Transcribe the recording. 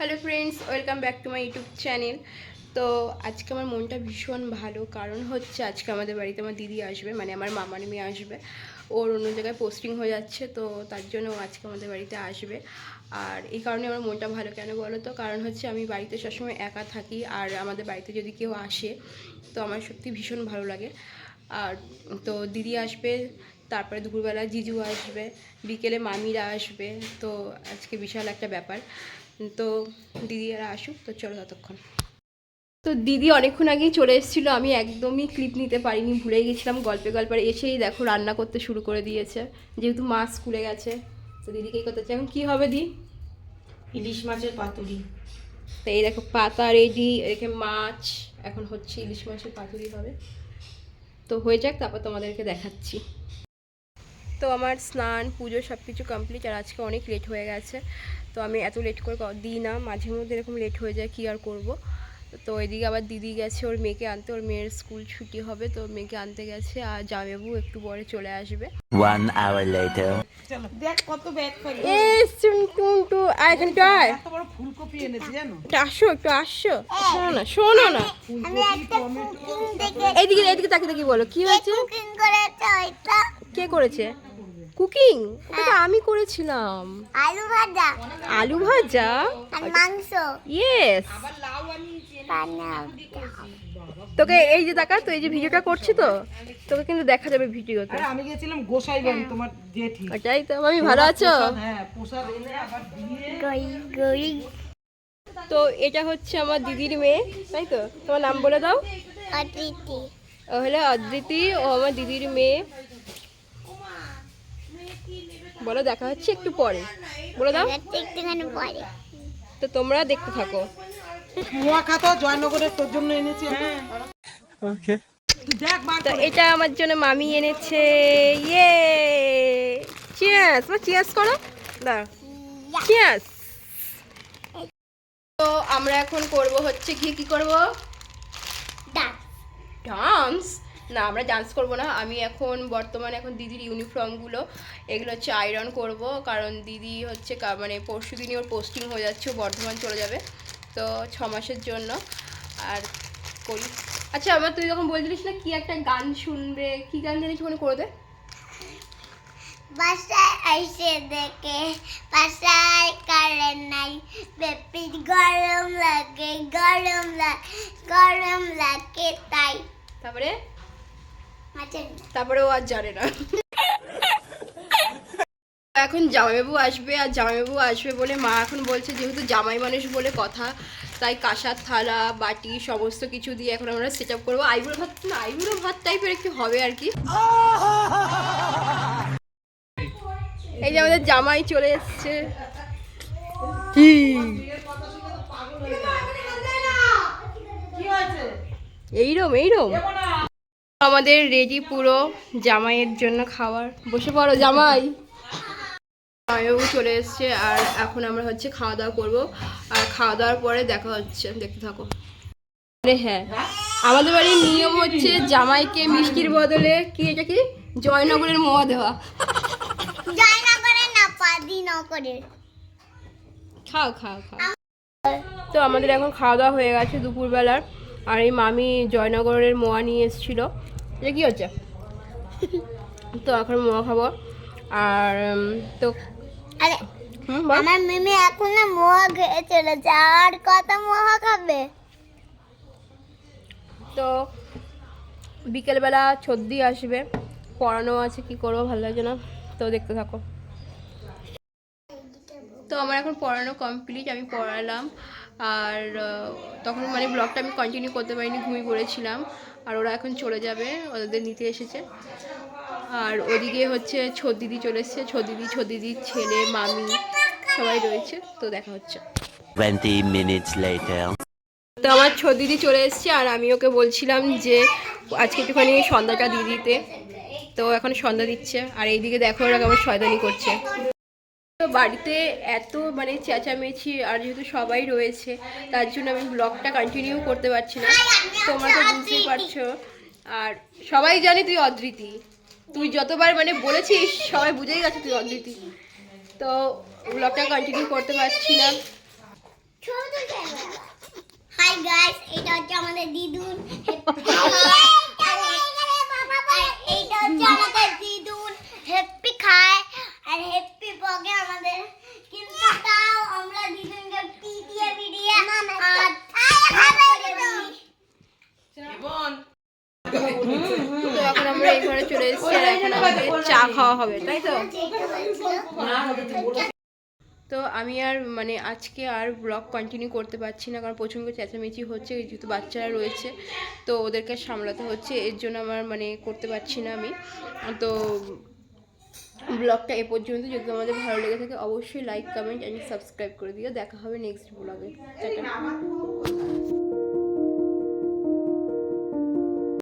Hello friends welcome back to my YouTube channel তো আজকে আমার মনটা ভীষণ ভালো। কারণ হচ্ছে আজকে আমাদের বাড়িতে আমার দিদি আসবে মানে আমার মামার মেয়ে আসবে। ওর অন্য জায়গায় পোস্টিং হয়ে যাচ্ছে, তো তার জন্য ও আজকে আমাদের বাড়িতে আসবে। আর এই কারণে আমার মনটা ভালো। কেন বলো তো? কারণ হচ্ছে আমি বাড়িতে সবসময় একা থাকি, আর আমাদের বাড়িতে যদি কেউ আসে, তো আমার সত্যি ভীষণ ভালো লাগে। আর তো দিদি আসবে, তারপরে দুপুরবেলা জিজু আসবে, বিকেলে মামিরা আসবে, তো আজকে বিশাল একটা ব্যাপার। তো দিদিরা আসুক তো চলো ততক্ষণ। তো দিদি অনেকক্ষণ আগেই চলে এসেছিল আমি একদমই ক্লিপ নিতে পারিনি ভুলে গেছিলাম। গল্পে গল্পে এসেই দেখো রান্না করতে শুরু করে দিয়েছে। যেহেতু মা স্কুলে গেছে তো দিদিকে এই করতে এখন কী হবে দি? ইলিশ মাছের পাতুরি। তো এই দেখো পাতা রেডি এদিকে মাছ এখন হচ্ছে ইলিশ মাছের পাতুরি হবে। তো হয়ে যাক তারপর তোমাদেরকে দেখাচ্ছি। তো আমার স্নান পুজো সব কিছু কমপ্লিট আর আজকে অনেক লেট হয়ে গেছে। তো আমি এত লেট করে ক- দিই না মাঝে মধ্যে এরকম লেট হয়ে যায় কী আর করব? তো এদিকে আবার দিদি গেছে ওর মেয়েকে আনতে ওর মেয়ের স্কুল ছুটি হবে তো মেয়েকে আনতে গেছে আর জামেবু একটু পরে চলে আসবে। One hour later. দেখ কত ব্যাগ পাই এ টু একটু আয়। এত বড় ফুলকপি এনেছি জানো? একটু আসো একটু আসো। শোনো না শোনো না। তাকিয়ে তাকিয়ে বলো কি হয়েছে? কুকিং করেছে ওইটা? কে করেছে? কুকিং? ওটা তো আমি করেছিলাম। আলু ভাজা। আলু ভাজা? আর মাংস। ইয়েস তোকে এই যে দেখা তো এই যে ভিডিওটা করছি তো তোকে কিন্তু দেখা যাবে ভিডিওতে। আরে আমি গেছিলাম গোসাই তোমার জেঠি। ওটাই তো আমি ভালো আছো? হ্যাঁ প্রসাদ এনে আবার দিয়ে তো এটা হচ্ছে আমার দিদির মেয়ে তাই তো? তোমার নাম বলে দাও। অতিথি ও হলো অদ্রিতি ও আমার দিদির মেয়ে। বলো দেখা হচ্ছে একটু পরে। বলে দাও। একটুখানি পরে। তো তোমরা দেখতে থাকো। মোয়া খাতো জয়নগরের তোর জন্য এনেছি ওকে। তো এটা আমার জন্য মামি এনেছে। ইয়ে! চিয়াস মা চিয়াস করো। দাঁড়া চিয়াস তো আমরা এখন করব হচ্ছে কি কি করব? ডাক ডান্স না আমরা ডান্স করব না। আমি এখন বর্তমানে এখন দিদির ইউনিফর্মগুলো এগুলো হচ্ছে আয়রন করব। কারণ দিদি হচ্ছে কা- মানে পরশু দিনই ওর পোস্টিং হয়ে যাচ্ছে বর্ধমান চলে যাবে। তো ছ মাসের জন্য আর করি। আচ্ছা আমার তুই যখন বলছিলিস না কি একটা গান শুনবে কি গান জানিস মনে করে দে? বাসায় আইসে দেখে বাসায় কারেন্ট নাই। বেপি গরম লাগে গরম লাগে গরম লাগে তাই। তারপরে? তারপরে ও আর জানে না। এখন জামাইবাবু আসবে আর জামাইবাবু আসবে বলে মা এখন বলছে যেহেতু জামাই মানুষ বলে কথা তাই কাঁসার থালা বাটি সমস্ত কিছু দিয়ে এখন আমরা সেট আপ করব। আইবুড়ো ভাত না আইবুড়ো ভাত টাইপের একটু হবে আর কি। এই যে আমাদের জামাই চলে এসছে। কি? এইরম এইরম আমাদের রেডি পুরো জামাইয়ের জন্য খাবার। বসে পড়ো জামাই। জামাইবাবু চলে এসছে আর এখন আমরা হচ্ছে খাওয়া দাওয়া করব। আর খাওয়া দাওয়ার পরে দেখা হচ্ছে দেখতে থাকো। আরে হ্যাঁ আমাদের বাড়ির নিয়ম হচ্ছে জামাইকে মিষ্টির বদলে কি এটা কি? জয়নগরের মোয়া দেওয়া। না খাও খাও খাও। তো আমাদের এখন খাওয়া দাওয়া হয়ে গেছে দুপুরবেলার। আর এই মামি জয়নগরের মোয়া নিয়ে এসেছিল। এটা কি হচ্ছে? তো এখন মোয়া খাব। আর তো আমার মিমি এখনও মোয়া খেয়ে চলেছে। আর কত মোয়া খাবে? তো বিকেলবেলা ছদ্দি আসবে। পড়ানো আছে কি করব ভালো লাগছে না। তো দেখতে থাকো। তো আমার এখন পড়ানো কমপ্লিট আমি পড়ালাম। আর তখন মানে ব্লগটা আমি কন্টিনিউ করতে পারিনি ঘুমিয়ে পড়েছিলাম। আর ওরা এখন চলে যাবে ওদের নিতে এসেছে। আর ওদিকে হচ্ছে ছদিদি চলে এসছে ছদিদি ছদিদির ছেলে মামি সবাই রয়েছে তো দেখা হচ্ছে। 20 minutes তো আমার ছদিদি চলে এসছে আর আমি ওকে বলছিলাম যে আজকে একটুখানি সন্ধ্যাটা দিয়ে দিতে। তো এখন সন্ধ্যা দিচ্ছে আর এইদিকে দেখো ওরা কেমন শয়তানি করছে। বাড়িতে এত মানে চেঁচামেচি আর যেহেতু সবাই রয়েছে তার জন্য আমি ব্লগটা কন্টিনিউ করতে পারছি না। তোমরা তো বুঝতেই পারছ। আর সবাই জানে তুই অদৃতি তুই যতবার মানে বলেছিস সবাই বুঝেই গেছে তুই অদৃতি তো ব্লগটা কন্টিনিউ করতে পারছি না। হাই গাইস এটা হচ্ছে আমাদের দিদুন এইটা হচ্ছে আমাদের দিদুন হ্যাপি খায় আর হ্যাপি বগে আমাদের কিন্তু তাও আমরা দিদুনকে পিটিয়ে পিটিয়ে আর তো এখন আমরা এই ঘরে চলে এসেছি আর এখন আমাদের চা খাওয়া হবে। তাই তো? তো আমি আর মানে আজকে আর ব্লগ কন্টিনিউ করতে পারছি না কারণ প্রচণ্ড চেঁচামেচি হচ্ছে যেহেতু বাচ্চারা রয়েছে তো ওদেরকে সামলাতে হচ্ছে এর জন্য আমার মানে করতে পারছি না আমি। তো ব্লগটা এ পর্যন্ত যদি আমাদের ভালো লেগে থাকে অবশ্যই লাইক কমেন্ট অ্যান্ড সাবস্ক্রাইব করে দিও। দেখা হবে নেক্সট ব্লগে টাটা।